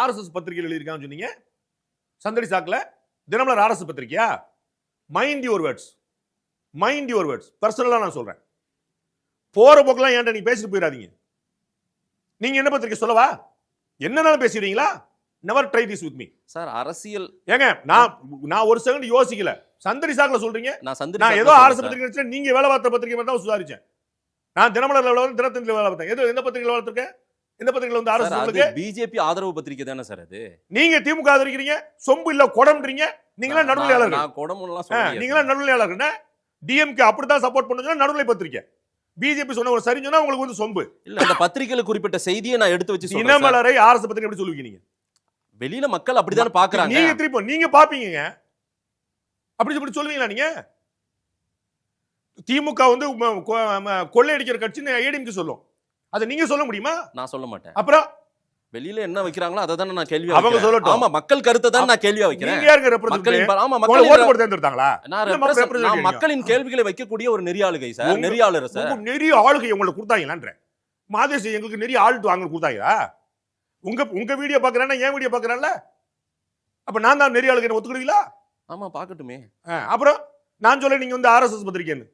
RSS பத்திரிகையில் எழுதியிருக்கான்னு சொன்னீங்க. சந்தடி சாக்கில் Dinamalar RS பத்திரிக்கையா mind your words mind your words பர்சனலாக நான் சொல்றேன். போற போக்கெல்லாம் ஏன்டா நீ பேசிட்டு போயிடாதீங்க? நீங்க என்ன பத்திரிக்கை சொல்லவா? என்னனாலும் பேசிடுறீங்களா never try this with me sir அரசியல் ஏங்க நான் நான் ஒரு செகண்ட் யோசிக்கல. சந்தடி சாக்குல சொல்றீங்க. நான் சந்திரி நான் ஏதோ சொல்றேன் பத்திரிக்கை நினைச்சேன் நீங்க வேலை பார்த்த பத்திரிக்கை மட்டும் தான் சுதாரிச்சேன். நான் தினமலர்ல வேலை தினத்தந்தில வேலை பார்த்தேன். எது எந்த பத்திரிகையில் வளர்த்துருக்கேன் எந்த பத்திரிகையில் வந்து அது உங்களுக்கு பிஜேபி ஆதரவு பத்திரிக்கை தானே சார் அது? நீங்க திமுக ஆதரிக்கிறீங்க சொம்பு இல்ல குடம்ன்றீங்க நீங்களா நடுநிலையாளர்கள். நான் குடமுலாம் ஆ, சொல்றேன் நீங்களா நடுநிலையாளர்கள் டிஎம்கே அப்படித்தான் சப்போர்ட் பண்ணுங்க நடுநிலை பத்திரிக்கை. பிஜேபி சொன்ன ஒரு சரி சொன்னா உங்களுக்கு வந்து சொம்பு. இல்ல அந்த பத்திரிக்கையில குறிப்பிட்ட செய்தியை நான் எடுத்து வச்சு. தினமலரை ஆர்எஸ் பத்திரிகை எப்படி சொல்லுவீங்க நீங்க? வெளியில மக்கள் அப்படித்தானே பாக்குறாங்க. நீங்க திருப்பி நீங்க பாப்பீங்க அப்படி இப்படி சொல்லுவீங்களா நீங்க? திமுக வந்து கொள்ளையடிக்கிற கட்சின்னு ஏடிஎம்கே சொல்லும். அதை நீங்க சொல்ல முடியுமா? நான் சொல்ல மாட்டேன். அப்புறம்? வெளியில என்ன வைக்கிறாங்களோ அதை தானே நான் கேள்வி அவங்க சொல்லட்டும். ஆமா மக்கள் கருத்தை தான் நான் கேள்வியா வைக்கிறேன். நீங்க யாருங்க ரெப்ரசன்ட் ஆமா ஓட்டு மக்களின் போட்டு தேர்ந்தெடுத்தாங்களா? நான் மக்கள். மக்களின் கேள்விகளை வைக்கக்கூடிய ஒரு நெறியாளுகை சார் நெறியாளர் சார். நிறைய ஆளுகை உங்களுக்கு கொடுத்தாங்களான்ற மாதேசி எங்களுக்கு நிறைய ஆள் வாங்க கொடுத்தாங்களா? உங்க உங்க வீடியோ பாக்குறேன்னா என் வீடியோ பாக்குறேன்ல அப்ப நான் தான் நிறைய ஆளுகை ஒத்துக்கிடுவீங்களா? ஆமா பாக்கட்டுமே அப்புறம்? நான் சொல்ல நீங்க வந்து ஆர்எஸ்எஸ் பத்திரிக்கைன்னு.